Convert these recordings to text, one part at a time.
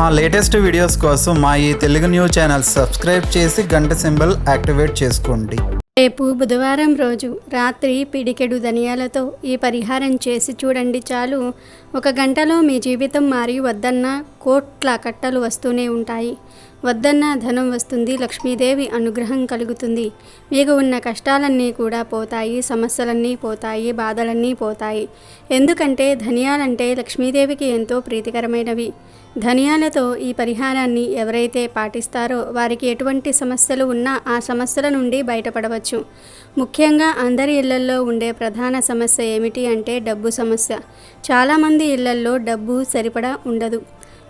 మా latest videos కోసం మా ఈ తెలుగు న్యూస్ ఛానల్ సబ్స్క్రైబ్ చేసి గంట సింబల్ యాక్టివేట్ చేసుకోండి. రేపు బుధవారం రోజు రాత్రి పిడికెడు ధనియాలతో ఈ పరిహారం చేసి చూడండి చాలు. ఒక గంటలో మీ జీవితం మారి వద్దన్న కోట్ల కట్టలు వస్తూనే ఉంటాయి. వద్దన్న ధనం వస్తుంది లక్ష్మీదేవి అనుగ్రహం కలుగుతుంది. మీకు ఉన్న కష్టాలన్నీ కూడా పోతాయి సమస్యలన్నీ పోతాయి బాధలన్నీ పోతాయి. ఎందుకంటే ధనియాలంటే లక్ష్మీదేవికి ఎంతో ప్రీతికరమైనవి. ధనియాలతో ఈ పరిహారాన్ని ఎవరైతే పాటిస్తారో వారికి ఎటువంటి సమస్యలు ఉన్నా ఆ సమస్యల నుండి బయటపడవచ్చు. ముఖ్యంగా అందరి ఇళ్ళల్లో ఉండే ప్రధాన సమస్య ఏమిటి అంటే డబ్బు సమస్య. చాలామంది ఇళ్ళల్లో డబ్బు సరిపడా ఉండదు.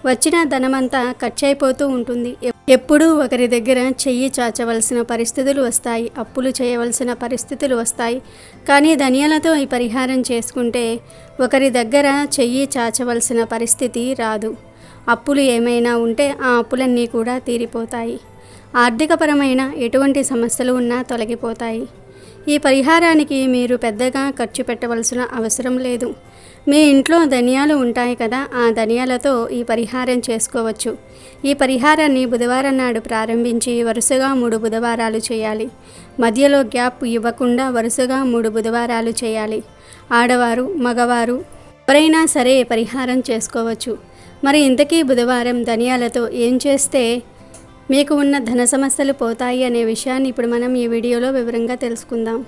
వచ్చిన ధనమంతా ఖర్చయిపోతూ ఉంటుంది. ఎప్పుడూ ఒకరి దగ్గర చెయ్యి చాచవలసిన పరిస్థితులు వస్తాయి అప్పులు చేయవలసిన పరిస్థితులు వస్తాయి. కానీ ధనియాలతో ఈ పరిహారం చేసుకుంటే ఒకరి దగ్గర చెయ్యి చాచవలసిన పరిస్థితి రాదు. అప్పులు ఏమైనా ఉంటే ఆ అప్పులన్నీ కూడా తీరిపోతాయి. ఆర్థికపరమైన ఎటువంటి సమస్యలు ఉన్నా తొలగిపోతాయి. ఈ పరిహారానికి మీరు పెద్దగా ఖర్చు పెట్టవలసిన అవసరం లేదు. మీ ఇంట్లో ధనియాలు ఉంటాయి కదా ఆ ధనియాలతో ఈ పరిహారం చేసుకోవచ్చు. ఈ పరిహారాన్ని బుధవారం నాడు ప్రారంభించి వరుసగా మూడు బుధవారాలు చేయాలి. మధ్యలో గ్యాప్ ఇవ్వకుండా వరుసగా మూడు బుధవారాలు చేయాలి. ఆడవారు మగవారు ఎవరైనా సరే పరిహారం చేసుకోవచ్చు. మరి ఇంతకీ బుధవారం ధనియాలతో ఏం చేస్తే మీకు ఉన్న ధన సమస్యలు పోతాయి అనే విషయాన్ని ఇప్పుడు మనం ఈ వీడియోలో వివరంగా తెలుసుకుందాం.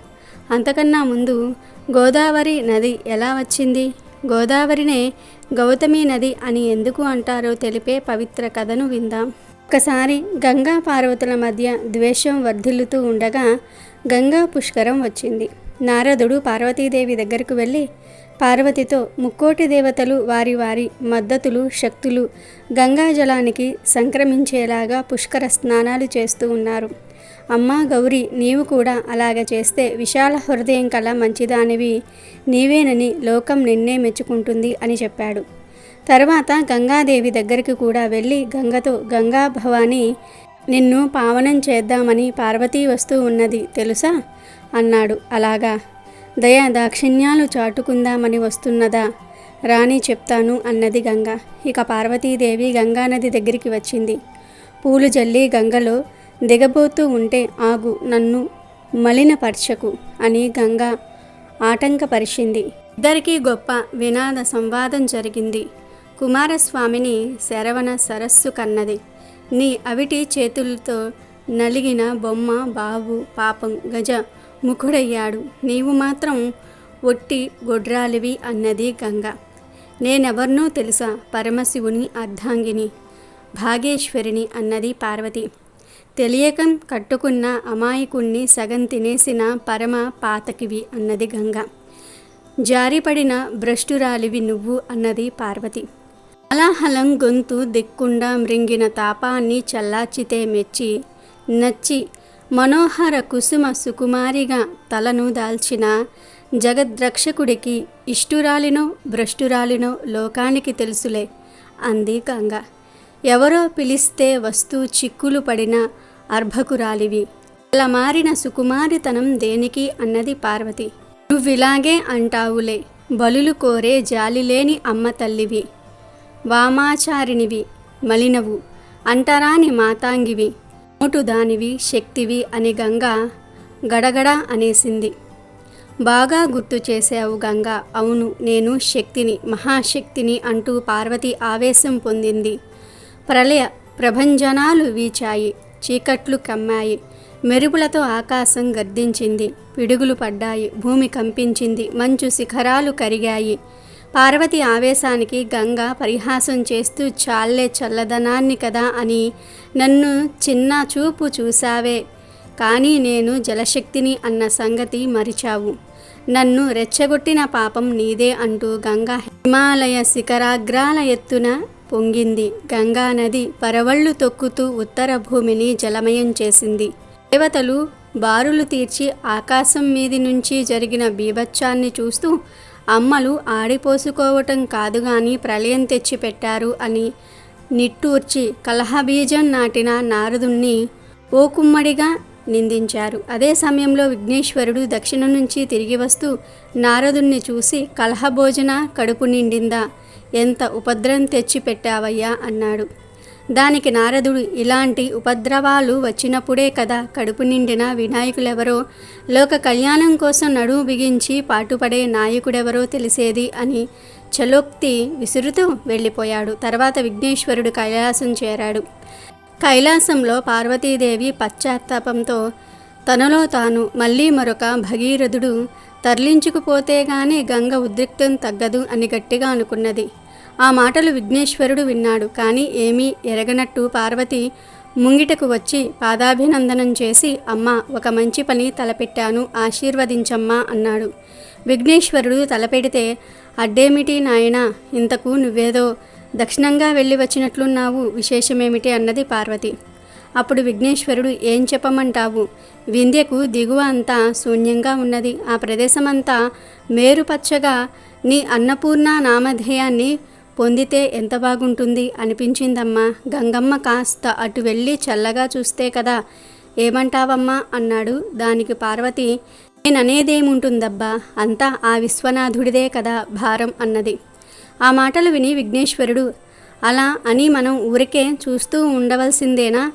అంతకన్నా ముందు గోదావరి నది ఎలా వచ్చింది? గోదావరినే గౌతమి నది అని ఎందుకు అంటారో తెలిపే పవిత్ర కథను విందాం. ఒకసారి గంగా పార్వతుల మధ్య ద్వేషం వర్ధిల్లుతూ ఉండగా గంగా పుష్కరం వచ్చింది. నారదుడు పార్వతీదేవి దగ్గరకు వెళ్ళి పార్వతితో ముక్కోటి దేవతలు వారి వారి మద్దతులు శక్తులు గంగాజలానికి సంక్రమించేలాగా పుష్కర స్నానాలు చేస్తూ ఉన్నారు. అమ్మా గౌరి నీవు కూడా అలాగ చేస్తే విశాల హృదయం కల మంచిదానివి. నీవేనని లోకం నిన్నే మెచ్చుకుంటుంది అని చెప్పాడు. తర్వాత గంగాదేవి దగ్గరికి కూడా వెళ్ళి గంగతో గంగా భవాని నిన్ను పావనం చేద్దామని పార్వతీ వస్తూ ఉన్నది తెలుసా? అన్నాడు. అలాగా? దయా దాక్షిణ్యాలు చాటుకుందామని వస్తున్నదా? రాణి చెప్తాను అన్నది గంగ. ఇక పార్వతీదేవి గంగానది దగ్గరికి వచ్చింది. పూలు జల్లి గంగలో దిగబోతూ ఉంటే ఆగు నన్ను మలినపరచకు అని గంగ ఆటంకపరిచింది. ఇద్దరికీ గొప్ప వినాద సంవాదం జరిగింది. కుమారస్వామిని శరవణ సరస్సు కన్నది. నీ అవిటి చేతులతో నలిగిన బొమ్మ బావు పాపం గజ ముఖుడయ్యాడు నీవు మాత్రం ఒట్టి గొడ్రాలివి అన్నది గంగ. నేనెవర్నో తెలుసా? పరమశివుని అర్ధాంగిని భాగేశ్వరిని అన్నది పార్వతి. తెలియకం కట్టుకున్న అమాయకుణ్ణి సగం తినేసిన పరమ పాతకివి అన్నది గంగ. జారిపడిన భ్రష్టురాలివి నువ్వు అన్నది పార్వతి. అలాహలం గొంతు దిక్కుండా మృంగిన తాపాన్ని చల్లార్చితే మెచ్చి నచ్చి మనోహర కుసుమ సుకుమారిగా తలను దాల్చిన జగద్రక్షకుడికి ఇష్టురాలినో భ్రష్టురాలినో లోకానికి తెలుసులే అంది గంగ. ఎవరో పిలిస్తే వస్తూ చిక్కులు పడిన అర్భకురాలివి. అలా మారిన సుకుమారితనం దేనికి అన్నది పార్వతి. నువ్విలాగే అంటావులే బలులు కోరే జాలిలేని అమ్మ తల్లివి. వామాచారినివి మలినవు అంటరాని మాతాంగివి. దానివి శక్తివి అని గంగ గడగడ అనేసింది. బాగా గుర్తు చేసావు గంగ. అవును నేను శక్తిని మహాశక్తిని అంటూ పార్వతి ఆవేశం పొందింది. ప్రళయ ప్రభంజనాలు వీచాయి చీకట్లు కమ్మాయి మెరుపులతో ఆకాశం గర్దించింది పిడుగులు పడ్డాయి భూమి కంపించింది మంచు శిఖరాలు కరిగాయి. పార్వతి ఆవేశానికి గంగ పరిహాసం చేస్తూ చాలే చల్లదనాన్ని కదా అని నన్ను చిన్న చూపు చూశావే. కానీ నేను జలశక్తిని అన్న సంగతి మరిచావు. నన్ను రెచ్చగొట్టిన పాపం నీదే అంటూ గంగా హిమాలయ శిఖరాగ్రాల ఎత్తున పొంగింది. గంగా నది పరవళ్ళు తొక్కుతూ ఉత్తర భూమిని జలమయం చేసింది. దేవతలు బారులు తీర్చి ఆకాశం మీది నుంచి జరిగిన బీభత్సాన్ని చూస్తూ అమ్మలు ఆడిపోసుకోవటం కాదు గాని ప్రళయం తెచ్చిపెట్టారు అని నిట్టూర్చి కలహబీజం నాటిన నారదుణ్ణి ఓ కుమ్మడిగా నిందించారు. అదే సమయంలో విఘ్నేశ్వరుడు దక్షిణ నుంచి తిరిగి వస్తూ నారదుణ్ణి చూసి కలహభోజన కడుపు నిండిందా? ఎంత ఉపద్రం తెచ్చి పెట్టావయ్యా అన్నాడు. దానికి నారదుడు ఇలాంటి ఉపద్రవాలు వచ్చినప్పుడే కదా కడుపు నిండిన వినాయకులెవరో లోక కళ్యాణం కోసం నడుము బిగించి పాటుపడే నాయకుడెవరో తెలిసేది అని చలోక్తి విసురుతూ వెళ్ళిపోయాడు. తర్వాత విఘ్నేశ్వరుడు కైలాసం చేరాడు. కైలాసంలో పార్వతీదేవి పశ్చాత్తాపంతో తనలో తాను మళ్ళీ మరొక భగీరథుడు తరలించుకుపోతే గాని గంగ ఉద్రిక్తం తగ్గదు అని గట్టిగా అనుకున్నది. ఆ మాటలు విఘ్నేశ్వరుడు విన్నాడు. కానీ ఏమీ ఎరగనట్టు పార్వతి ముంగిటకు వచ్చి పాదాభినందనం చేసి అమ్మ ఒక మంచి పని తలపెట్టాను ఆశీర్వదించమ్మా అన్నాడు. విఘ్నేశ్వరుడు తలపెడితే అడ్డేమిటి నాయనా ఇంతకు నువ్వేదో దక్షిణంగా వెళ్ళి వచ్చినట్లున్నావు విశేషమేమిటి అన్నది పార్వతి. అప్పుడు విఘ్నేశ్వరుడు ఏం చెప్పమంటావు? వింధ్యకు దిగువ అంతా శూన్యంగా ఉన్నది. ఆ ప్రదేశమంతా మేరుపచ్చగా నీ అన్నపూర్ణ నామధేయాన్ని పొందితే ఎంత బాగుంటుంది అనిపించిందమ్మా. గంగమ్మ కాస్త అటు వెళ్ళి చల్లగా చూస్తే కదా. ఏమంటావమ్మా? అన్నాడు దానికి పార్వతి. నేననేదేముంటుందబ్బా? అంతా ఆ విశ్వనాథుడిదే కదా భారం అన్నది. ఆ మాటలు విని విఘ్నేశ్వరుడు అలా అని మనం ఊరికే చూస్తూ ఉండవలసిందేనా?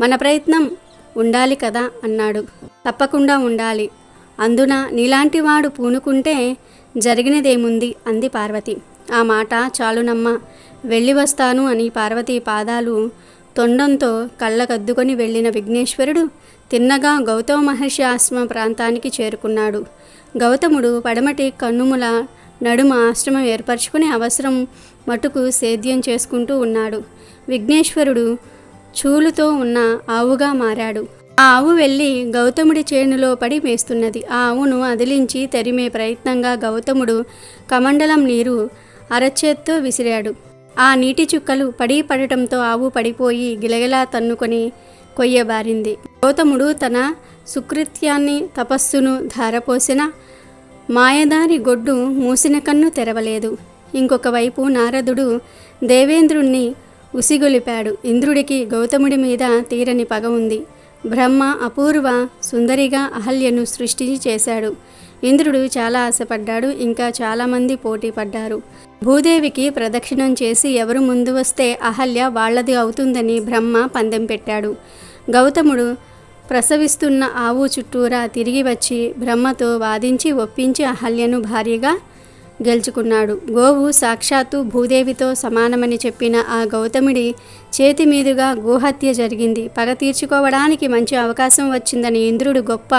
మన ప్రయత్నం ఉండాలి కదా అన్నాడు. తప్పకుండా ఉండాలి. అందున నీలాంటి వాడు పూనుకుంటే జరిగినదేముంది? అంది పార్వతి. ఆ మాట చాలునమ్మ. వెళ్ళి వస్తాను అని పార్వతి పాదాలు తొండంతో కళ్ళకద్దుకొని వెళ్ళిన విఘ్నేశ్వరుడు తిన్నగా గౌతమ మహర్షి ఆశ్రమ ప్రాంతానికి చేరుకున్నాడు. గౌతముడు పడమటి కన్నుముల నడుమ ఆశ్రమం ఏర్పరచుకుని అవసరం మటుకు సేద్యం చేసుకుంటూ ఉన్నాడు. విఘ్నేశ్వరుడు చూలుతో ఉన్న ఆవుగా మారాడు. ఆ ఆవు వెళ్ళి గౌతముడి చేనులో పడి మేస్తున్నది. ఆ ఆవును అదిలించి తరిమే ప్రయత్నంగా గౌతముడు కమండలం నీరు అరచేత్తో విసిరాడు. ఆ నీటి చుక్కలు పడి పడటంతో ఆవు పడిపోయి గిలగిలా తన్నుకొని కొయ్యబారింది గౌతముడు తన సుకృత్యాన్ని తపస్సును ధారపోసిన మాయదారి గొడ్డు మూసిన కన్ను తెరవలేదు. ఇంకొక వైపు నారదుడు దేవేంద్రుణ్ణి ఉసిగొలిపాడు. ఇంద్రుడికి గౌతముడి మీద తీరని పగ ఉంది. బ్రహ్మ అపూర్వ సుందరిగా అహల్యను సృష్టి చేశాడు ఇంద్రుడు చాలా ఆశపడ్డాడు. ఇంకా చాలామంది పోటీ పడ్డారు. భూదేవికి ప్రదక్షిణం చేసి ఎవరు ముందు వస్తే అహల్య వాళ్ళది అవుతుందని బ్రహ్మ పందెం పెట్టాడు. గౌతముడు ప్రసవిస్తున్న ఆవు చుట్టూరా తిరిగి వచ్చి బ్రహ్మతో వాదించి ఒప్పించి అహల్యను భార్యగా గెలుచుకున్నాడు. గోవు సాక్షాత్తు భూదేవితో సమానమని చెప్పిన ఆ గౌతముడి చేతి మీదుగా గోహత్య జరిగింది. పగ తీర్చుకోవడానికి మంచి అవకాశం వచ్చిందని ఇంద్రుడు గొప్ప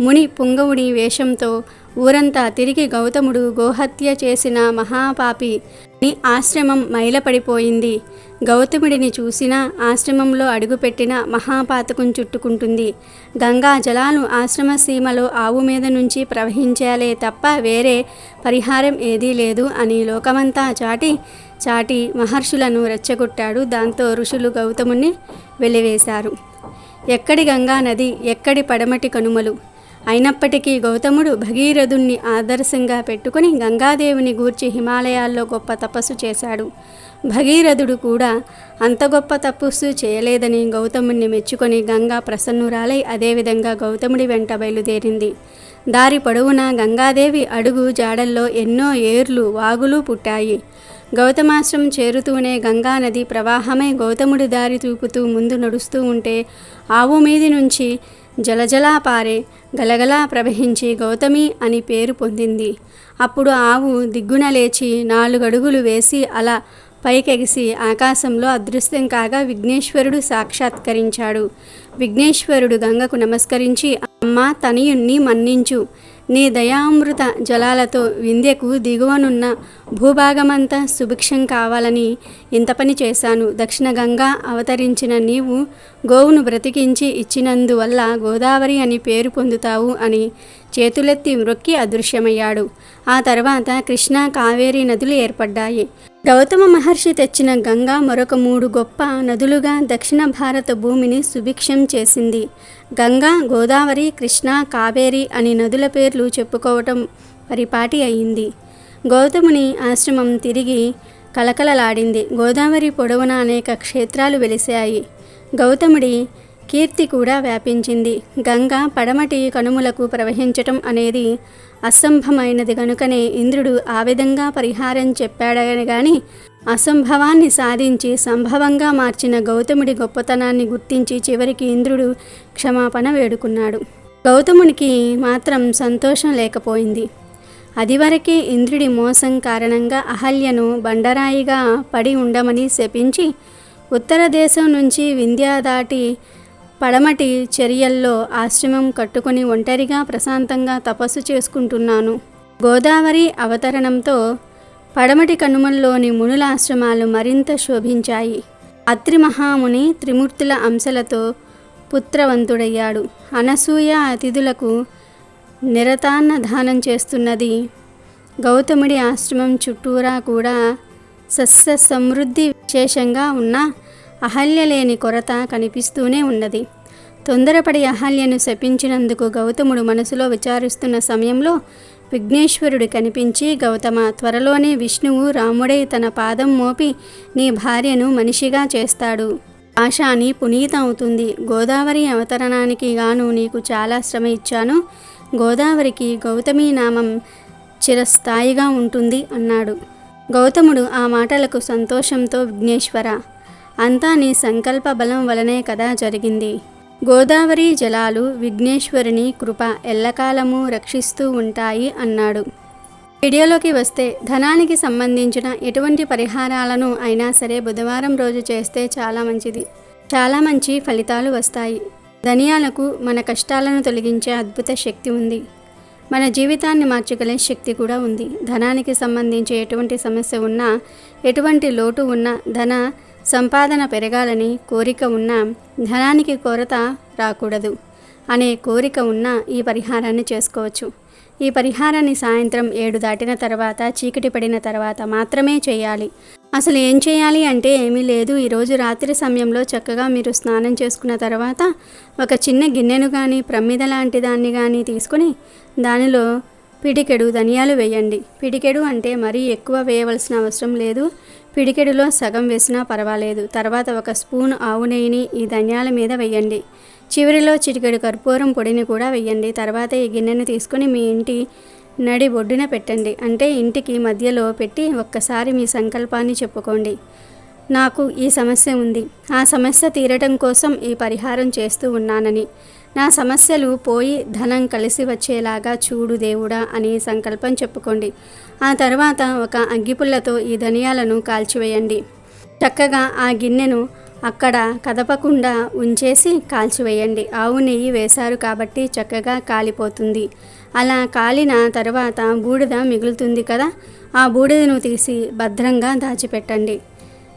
ముని పుంగవుడి వేషంతో ఊరంతా తిరిగి గౌతముడు గోహత్య చేసిన మహాపాపి అని ఆశ్రమం మైలపడిపోయింది. గౌతముడిని చూసిన ఆశ్రమంలో అడుగుపెట్టిన మహాపాతకం చుట్టుకుంటుంది. గంగా జలాలు ఆశ్రమ సీమలో ఆవు మీద నుంచి ప్రవహించాలే తప్ప వేరే పరిహారం ఏదీ లేదు అని లోకమంతా చాటి చాటి మహర్షులను రెచ్చగొట్టాడు. దాంతో ఋషులు గౌతముని వెలివేశారు. ఎక్కడి గంగా నది ఎక్కడి పడమటి కనుమలు? అయినప్పటికీ గౌతముడు భగీరథుణ్ణి ఆదర్శంగా పెట్టుకుని గంగాదేవిని గూర్చి హిమాలయాల్లో గొప్ప తపస్సు చేశాడు. భగీరథుడు కూడా అంత గొప్ప తపస్సు చేయలేదని గౌతముణ్ణి మెచ్చుకొని గంగా ప్రసన్నురాలై అదేవిధంగా గౌతముడి వెంట బయలుదేరింది. దారి పొడవునా గంగాదేవి అడుగు జాడల్లో ఎన్నో ఏర్లు వాగులు పుట్టాయి. గౌతమాశ్రమం చేరుతూనే గంగానది ప్రవాహమై గౌతముడి దారి చూపుతూ ముందు నడుస్తూ ఉంటే ఆవు మీది నుంచి జలజలా పారే గలగలా ప్రవహించి గౌతమి అని పేరు పొందింది. అప్పుడు ఆవు దిగ్గున లేచి నాలుగడుగులు వేసి అలా పైకెగిసి ఆకాశంలో అదృశ్యం కాగా విఘ్నేశ్వరుడు సాక్షాత్కరించాడు. విఘ్నేశ్వరుడు గంగకు నమస్కరించి అమ్మ తనయుణ్ణి మన్నించు. నీ దయామృత జలాలతో వింధ్యకు దిగువనున్న భూభాగమంతా సుభిక్షం కావాలని ఇంత పని చేశాను. దక్షిణ గంగా అవతరించిన నీవు గోవును బ్రతికించి ఇచ్చినందువల్ల గోదావరి అని పేరు పొందుతావు అని చేతులెత్తి మ్రొక్కి అదృశ్యమయ్యాడు. ఆ తర్వాత కృష్ణా కావేరీ నదులు ఏర్పడ్డాయి. గౌతమ మహర్షి తెచ్చిన గంగా మరొక మూడు గొప్ప నదులుగా దక్షిణ భారత భూమిని సుభిక్షం చేసింది. గంగా గోదావరి కృష్ణ కావేరి అని నదుల పేర్లు చెప్పుకోవటం పరిపాటి అయింది. గౌతముని ఆశ్రమం తిరిగి కలకలలాడింది. గోదావరి పొడవున అనేక క్షేత్రాలు వెలిశాయి. గౌతముడి కీర్తి కూడా వ్యాపించింది. గంగా పడమటి కనుమలకు ప్రవహించటం అనేది అసంభమైనది కనుకనే ఇంద్రుడు ఆ విధంగా పరిహారం చెప్పాడని గాని అసంభవాన్ని సాధించి సంభవంగా మార్చిన గౌతముడి గొప్పతనాన్ని గుర్తించి చివరికి ఇంద్రుడు క్షమాపణ వేడుకున్నాడు. గౌతమునికి మాత్రం సంతోషం లేకపోయింది. అదివరకే ఇంద్రుడి మోసం కారణంగా అహల్యను బండరాయిగా పడి ఉండమని శపించి ఉత్తర దేశం నుంచి వింధ్యా దాటి పడమటి చర్యల్లో ఆశ్రమం కట్టుకుని ఒంటరిగా ప్రశాంతంగా తపస్సు చేసుకుంటున్నాను. గోదావరి అవతరణంతో పడమటి కనుమల్లోని మునుల ఆశ్రమాలు మరింత శోభించాయి. అత్రి మహాముని త్రిమూర్తుల అంశలతో పుత్రవంతుడయ్యాడు. అనసూయ అతిథులకు నిరతాన్న దానం చేస్తున్నది గౌతముడి ఆశ్రమం చుట్టూరా కూడా సస్య సమృద్ధి విశేషంగా ఉన్న అహల్య లేని కొరత కనిపిస్తూనే ఉన్నది. తొందరపడి అహల్యను శపించినందుకు గౌతముడు మనసులో విచారిస్తున్న సమయంలో విఘ్నేశ్వరుడు కనిపించి గౌతమ త్వరలోనే విష్ణువు రాముడై తన పాదం మోపి నీ భార్యను మనిషిగా చేస్తాడు. ఆశాని పునీతం అవుతుంది గోదావరి అవతరణానికి గాను నీకు చాలా శ్రమ ఇచ్చాను. గోదావరికి గౌతమి నామం చిరస్థాయిగా ఉంటుంది అన్నాడు. గౌతముడు ఆ మాటలకు సంతోషంతో విఘ్నేశ్వర అంతా నీ సంకల్ప బలం వలనే కదా జరిగింది. గోదావరి జలాలు విఘ్నేశ్వరుని కృప ఎల్లకాలము రక్షిస్తూ ఉంటాయి అన్నాడు. వీడియోలోకి వస్తే ధనానికి సంబంధించిన ఎటువంటి పరిహారాలను అయినా సరే బుధవారం రోజు చేస్తే చాలా మంచిది. చాలా మంచి ఫలితాలు వస్తాయి. ధనియాలకు మన కష్టాలను తొలగించే అద్భుత శక్తి ఉంది. మన జీవితాన్ని మార్చగలే శక్తి కూడా ఉంది. ధనానికి సంబంధించి ఎటువంటి సమస్య ఉన్నా ఎటువంటి లోటు ఉన్నా ధన సంపాదన పెరగాలని కోరిక ఉన్నా ధనానికి కొరత రాకూడదు. అనే కోరిక ఉన్నా ఈ పరిహారాన్ని చేసుకోవచ్చు. ఈ పరిహారాన్ని సాయంత్రం ఏడు దాటిన తర్వాత చీకటి పడిన తర్వాత మాత్రమే చేయాలి. అసలు ఏం చేయాలి అంటే ఏమీ లేదు. ఈరోజు రాత్రి సమయంలో చక్కగా మీరు స్నానం చేసుకున్న తర్వాత ఒక చిన్న గిన్నెను కానీ ప్రమిద లాంటి దాన్ని కానీ తీసుకొని దానిలో పిడికెడు ధనియాలు వేయండి. పిడికెడు అంటే మరీ ఎక్కువ వేయవలసిన అవసరం లేదు. పిడికెడులో సగం వేసినా పర్వాలేదు. తర్వాత ఒక స్పూన్ ఆవు నెయ్యిని ఈ ధనియాల మీద వేయండి. చివరిలో చిటికెడు కర్పూరం పొడిని కూడా వేయండి. తర్వాత ఈ గిన్నెను తీసుకొని మీ ఇంటి నడి ఒడ్డున పెట్టండి. అంటే ఇంటికి మధ్యలో పెట్టి ఒక్కసారి మీ సంకల్పాన్ని చెప్పుకోండి. నాకు ఈ సమస్య ఉంది. ఆ సమస్య తీరటం కోసం ఈ పరిహారం చేస్తూ ఉన్నానని. నా సమస్యలు పోయి ధనం కలిసి వచ్చేలాగా చూడు దేవుడా అని సంకల్పం చెప్పుకోండి. ఆ తర్వాత ఒక అగ్గిపుల్లతో ఈ ధనియాలను కాల్చివేయండి. చక్కగా ఆ గిన్నెను అక్కడ కదపకుండా ఉంచేసి కాల్చివేయండి. ఆవు నెయ్యి వేశారు కాబట్టి చక్కగా కాలిపోతుంది. అలా కాలిన తర్వాత బూడిద మిగులుతుంది కదా ఆ బూడిదను తీసి భద్రంగా దాచిపెట్టండి.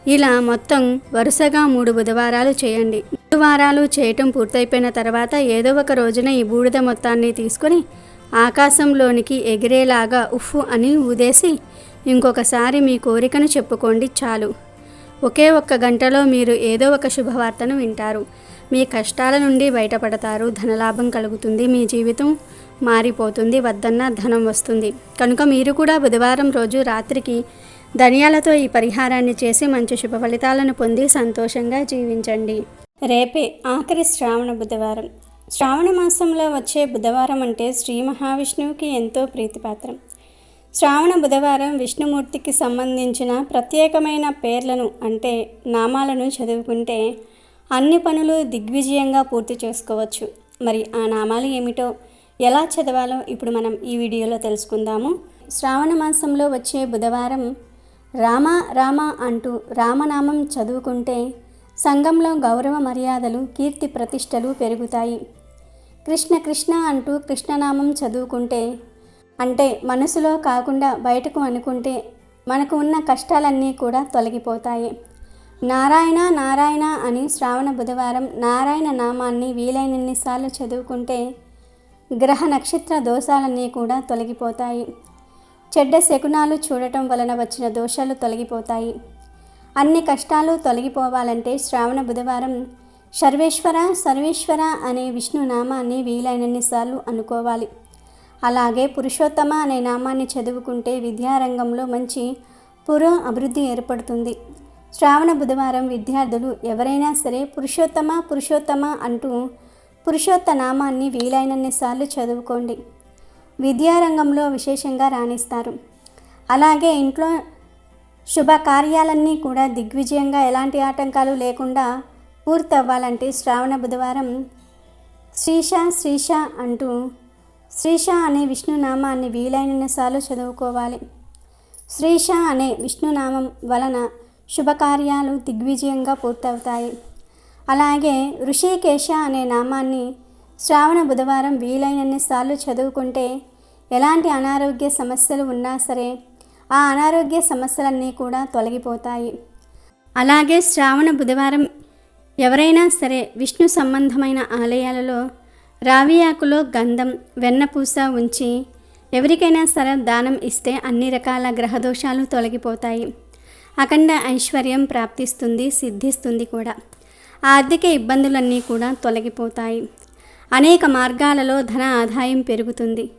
ఇలా మొత్తం వరుసగా మూడు బుధవారాలు చేయండి. వారాలు చేయటం పూర్తయిపోయిన తర్వాత ఏదో ఒక రోజున ఈ బూడిద మొత్తాన్ని తీసుకొని ఆకాశంలోనికి ఎగిరేలాగా ఉఫ్ అని ఊదేసి ఇంకొకసారి మీ కోరికను చెప్పుకోండి చాలు. ఒకే ఒక్క గంటలో మీరు ఏదో ఒక శుభవార్తను వింటారు. మీ కష్టాల నుండి బయటపడతారు. ధనలాభం కలుగుతుంది. మీ జీవితం మారిపోతుంది. వద్దన్న ధనం వస్తుంది. కనుక మీరు కూడా బుధవారం రోజు రాత్రికి ధనియాలతో ఈ పరిహారాన్ని చేసి మంచి శుభ ఫలితాలను పొంది సంతోషంగా జీవించండి. రేపే ఆఖరి శ్రావణ బుధవారం. శ్రావణ మాసంలో వచ్చే బుధవారం అంటే శ్రీ మహావిష్ణువుకి ఎంతో ప్రీతిపాత్రం. శ్రావణ బుధవారం విష్ణుమూర్తికి సంబంధించిన ప్రత్యేకమైన పేర్లను అంటే నామాలను చదువుకుంటే అన్ని పనులు దిగ్విజయంగా పూర్తి చేసుకోవచ్చు. మరి ఆ నామాలు ఏమిటో ఎలా చదవాలో ఇప్పుడు మనం ఈ వీడియోలో తెలుసుకుందాము. శ్రావణ మాసంలో వచ్చే బుధవారం రామ రామ అంటూ రామనామం చదువుకుంటే సంఘంలో గౌరవ మర్యాదలు కీర్తి ప్రతిష్టలు పెరుగుతాయి. కృష్ణ కృష్ణ అంటూ కృష్ణనామం చదువుకుంటే అంటే మనసులో కాకుండా బయటకు అనుకుంటే మనకు ఉన్న కష్టాలన్నీ కూడా తొలగిపోతాయి. నారాయణ నారాయణ అని శ్రావణ బుధవారం నారాయణ నామాన్ని వీలైనన్నిసార్లు చదువుకుంటే గ్రహ నక్షత్ర దోషాలన్నీ కూడా తొలగిపోతాయి. చెడ్డ శకునాలు చూడటం వలన వచ్చిన దోషాలు తొలగిపోతాయి. అన్ని కష్టాలు తొలగిపోవాలంటే శ్రావణ బుధవారం సర్వేశ్వర సర్వేశ్వర అనే విష్ణు నామాన్ని వీలైనన్నిసార్లు అనుకోవాలి. అలాగే పురుషోత్తమ అనే నామాన్ని చదువుకుంటే విద్యారంగంలో మంచి పురో అభివృద్ధి ఏర్పడుతుంది. శ్రావణ బుధవారం విద్యార్థులు ఎవరైనా సరే పురుషోత్తమ పురుషోత్తమ అంటూ పురుషోత్త నామాన్ని వీలైనన్నిసార్లు చదువుకోండి. విద్యారంగంలో విశేషంగా రాణిస్తారు. అలాగే ఇంట్లో శుభకార్యాలన్నీ కూడా దిగ్విజయంగా ఎలాంటి ఆటంకాలు లేకుండా పూర్తవ్వాలంటే శ్రావణ బుధవారం శ్రీష శ్రీష అంటూ శ్రీష అనే విష్ణునామాన్ని వీలైనసార్లు చదువుకోవాలి. శ్రీష అనే విష్ణునామం వలన శుభకార్యాలు దిగ్విజయంగా పూర్తవుతాయి. అలాగే ఋషికేశ అనే నామాన్ని శ్రావణ బుధవారం వీలైనన్నిసార్లు చదువుకుంటే ఎలాంటి అనారోగ్య సమస్యలు ఉన్నా సరే ఆ అనారోగ్య సమస్యలన్నీ కూడా తొలగిపోతాయి. అలాగే శ్రావణ బుధవారం ఎవరైనా సరే విష్ణు సంబంధమైన ఆలయాలలో రావి ఆకులో గంధం వెన్నపూస ఉంచి ఎవరికైనా సరే దానం ఇస్తే అన్ని రకాల గ్రహదోషాలు తొలగిపోతాయి. అఖండ ఐశ్వర్యం ప్రాప్తిస్తుంది సిద్ధిస్తుంది కూడా. ఆర్థిక ఇబ్బందులన్నీ కూడా తొలగిపోతాయి. అనేక మార్గాలలో ధన ఆదాయం పెరుగుతుంది.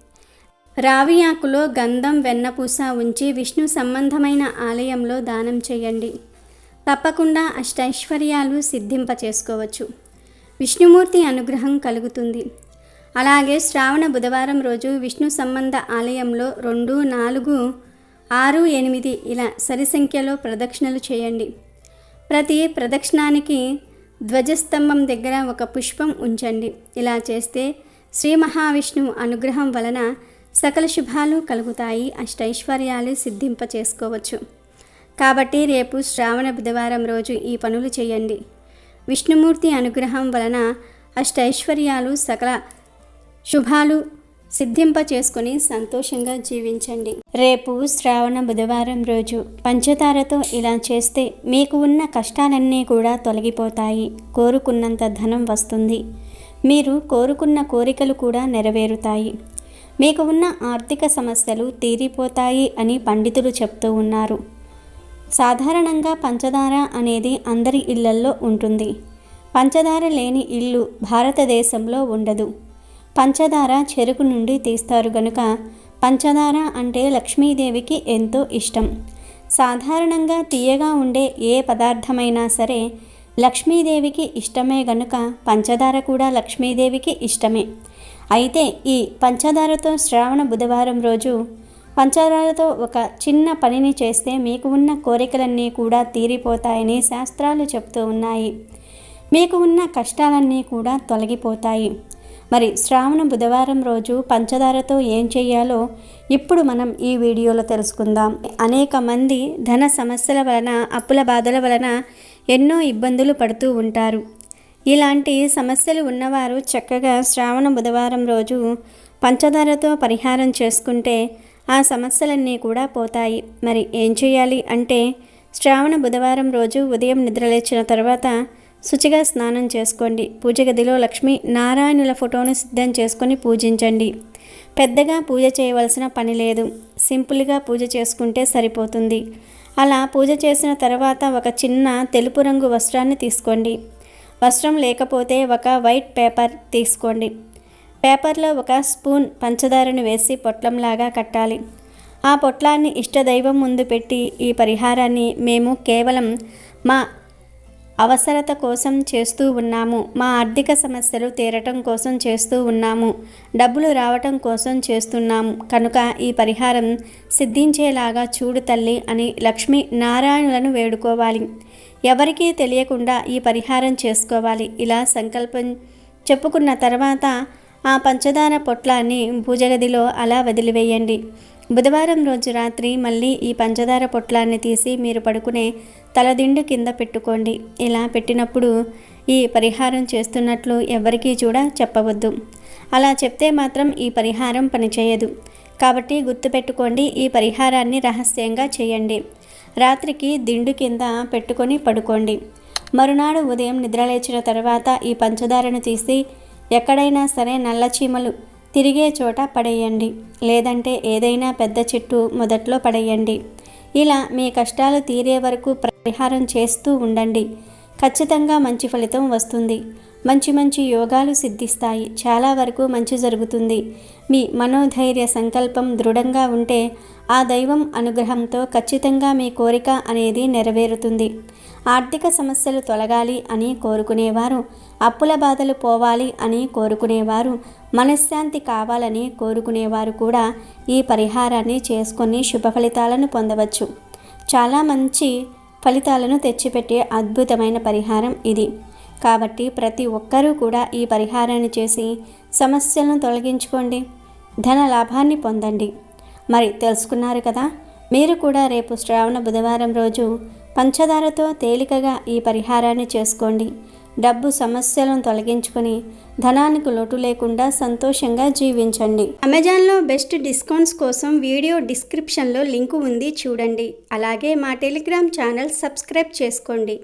రావి ఆకులో గంధం వెన్నపూస ఉంచి విష్ణు సంబంధమైన ఆలయంలో దానం చేయండి. తప్పకుండా అష్టైశ్వర్యాలు సిద్ధింప చేసుకోవచ్చు విష్ణుమూర్తి అనుగ్రహం కలుగుతుంది. అలాగే శ్రావణ బుధవారం రోజు విష్ణు సంబంధ ఆలయంలో రెండు నాలుగు ఆరు ఎనిమిది ఇలా సరి సంఖ్యలో ప్రదక్షిణలు చేయండి. ప్రతి ప్రదక్షిణానికి ధ్వజస్తంభం దగ్గర ఒక పుష్పం ఉంచండి. ఇలా చేస్తే శ్రీ మహావిష్ణువు అనుగ్రహం వలన సకల శుభాలు కలుగుతాయి అష్టైశ్వర్యాలు సిద్ధింప చేసుకోవచ్చు కాబట్టి రేపు శ్రావణ బుధవారం రోజు ఈ పనులు చేయండి. విష్ణుమూర్తి అనుగ్రహం వలన అష్టైశ్వర్యాలు సకల శుభాలు సిద్ధింప చేసుకొని సంతోషంగా జీవించండి. రేపు శ్రావణ బుధవారం రోజు పంచదారతో ఇలా చేస్తే మీకు ఉన్న కష్టాలన్నీ కూడా తొలగిపోతాయి. కోరుకున్నంత ధనం వస్తుంది. మీరు కోరుకున్న కోరికలు కూడా నెరవేరుతాయి. మీకు ఉన్న ఆర్థిక సమస్యలు తీరిపోతాయి అని పండితులు చెప్తూ ఉన్నారు. సాధారణంగా పంచదార అనేది అందరి ఇళ్ళల్లో ఉంటుంది. పంచదార లేని ఇల్లు భారతదేశంలో ఉండదు. పంచదార చెరుకు నుండి తీస్తారు గనుక పంచదార అంటే లక్ష్మీదేవికి ఎంతో ఇష్టం. సాధారణంగా తీయగా ఉండే ఏ పదార్థమైనా సరే లక్ష్మీదేవికి ఇష్టమే గనుక పంచదార కూడా లక్ష్మీదేవికి ఇష్టమే. అయితే ఈ పంచదారతో శ్రావణ బుధవారం రోజు పంచదారతో ఒక చిన్న పనిని చేస్తే మీకు ఉన్న కోరికలన్నీ కూడా తీరిపోతాయని శాస్త్రాలు చెప్తూ ఉన్నాయి. మీకు ఉన్న కష్టాలన్నీ కూడా తొలగిపోతాయి. మరి శ్రావణ బుధవారం రోజు పంచదారతో ఏం చేయాలో ఇప్పుడు మనం ఈ వీడియోలో తెలుసుకుందాం. అనేక మంది ధన సమస్యల వలన అప్పుల బాధల వలన ఎన్నో ఇబ్బందులు పడుతూ ఉంటారు. ఇలాంటి సమస్యలు ఉన్నవారు చక్కగా శ్రావణ బుధవారం రోజు పంచదారతో పరిహారం చేసుకుంటే ఆ సమస్యలన్నీ కూడా పోతాయి. మరి ఏం చేయాలి అంటే శ్రావణ బుధవారం రోజు ఉదయం నిద్రలేచిన తర్వాత శుచిగా స్నానం చేసుకోండి. పూజ గదిలో లక్ష్మీ నారాయణుల ఫోటోను సిద్ధం చేసుకొని పూజించండి. పెద్దగా పూజ చేయవలసిన పని లేదు. సింపుల్గా పూజ చేసుకుంటే సరిపోతుంది. అలా పూజ చేసిన తర్వాత ఒక చిన్న తెలుపు రంగు వస్త్రాన్ని తీసుకోండి. వస్త్రం లేకపోతే ఒక వైట్ పేపర్ తీసుకోండి. పేపర్లో ఒక స్పూన్ పంచదారను వేసి పొట్లంలాగా కట్టాలి. ఆ పొట్లాన్ని ఇష్టదైవం ముందు పెట్టి ఈ పరిహారాన్ని మేము కేవలం మా అవసరత కోసం చేస్తూ ఉన్నాము. మా ఆర్థిక సమస్యలు తీరటం కోసం చేస్తూ ఉన్నాము. డబ్బులు రావటం కోసం చేస్తున్నాము. కనుక ఈ పరిహారం సిద్ధించేలాగా చూడు తల్లి అని లక్ష్మీ నారాయణులను వేడుకోవాలి. ఎవరికీ తెలియకుండా ఈ పరిహారం చేసుకోవాలి. ఇలా సంకల్పం చెప్పుకున్న తర్వాత ఆ పంచదార పొట్లాన్ని పూజగదిలో అలా వదిలివేయండి. బుధవారం రోజు రాత్రి మళ్ళీ ఈ పంచదార పొట్లాన్ని తీసి మీరు పడుకునే తలదిండు కింద పెట్టుకోండి. ఇలా పెట్టినప్పుడు ఈ పరిహారం చేస్తున్నట్లు ఎవరికీ కూడా చెప్పవద్దు. అలా చెప్తే మాత్రం ఈ పరిహారం పనిచేయదు. కాబట్టి గుర్తుపెట్టుకోండి ఈ పరిహారాన్ని రహస్యంగా చేయండి. రాత్రికి దిండు కింద పెట్టుకొని పడుకోండి. మరునాడు ఉదయం నిద్రలేచిన తర్వాత ఈ పంచదారను తీసి ఎక్కడైనా సరే నల్ల చీమలు తిరిగే చోట పడేయండి. లేదంటే ఏదైనా పెద్ద చెట్టు మొదట్లో పడేయండి. ఇలా మీ కష్టాలు తీరే వరకు పరిహారం చేస్తూ ఉండండి. ఖచ్చితంగా మంచి ఫలితం వస్తుంది. మంచి మంచి యోగాలు సిద్ధిస్తాయి. చాలా వరకు మంచి జరుగుతుంది. మీ మనోధైర్య సంకల్పం దృఢంగా ఉంటే ఆ దైవం అనుగ్రహంతో ఖచ్చితంగా మీ కోరిక అనేది నెరవేరుతుంది. ఆర్థిక సమస్యలు తొలగాలి అని కోరుకునేవారు అప్పుల బాధలు పోవాలి అని కోరుకునేవారు మనశ్శాంతి కావాలని కోరుకునేవారు కూడా ఈ పరిహారాన్ని చేసుకొని శుభ ఫలితాలను పొందవచ్చు. చాలా మంచి ఫలితాలను తెచ్చిపెట్టే అద్భుతమైన పరిహారం ఇది. కాబట్టి ప్రతి ఒక్కరూ కూడా ఈ పరిహారాన్ని చేసి సమస్యలను తొలగించుకోండి. ధన లాభాన్ని పొందండి. మరి తెలుసుకున్నారు కదా? మీరు కూడా రేపు శ్రావణ బుధవారం రోజు పంచదారతో తేలికగా ఈ పరిహారాన్ని చేసుకోండి. డబ్బు సమస్యలను తొలగించుకొని ధనానికి లోటు లేకుండా సంతోషంగా జీవించండి. అమెజాన్లో బెస్ట్ డిస్కౌంట్స్ కోసం వీడియో డిస్క్రిప్షన్లో లింకు ఉంది చూడండి. అలాగే మా టెలిగ్రామ్ ఛానల్ సబ్స్క్రైబ్ చేసుకోండి.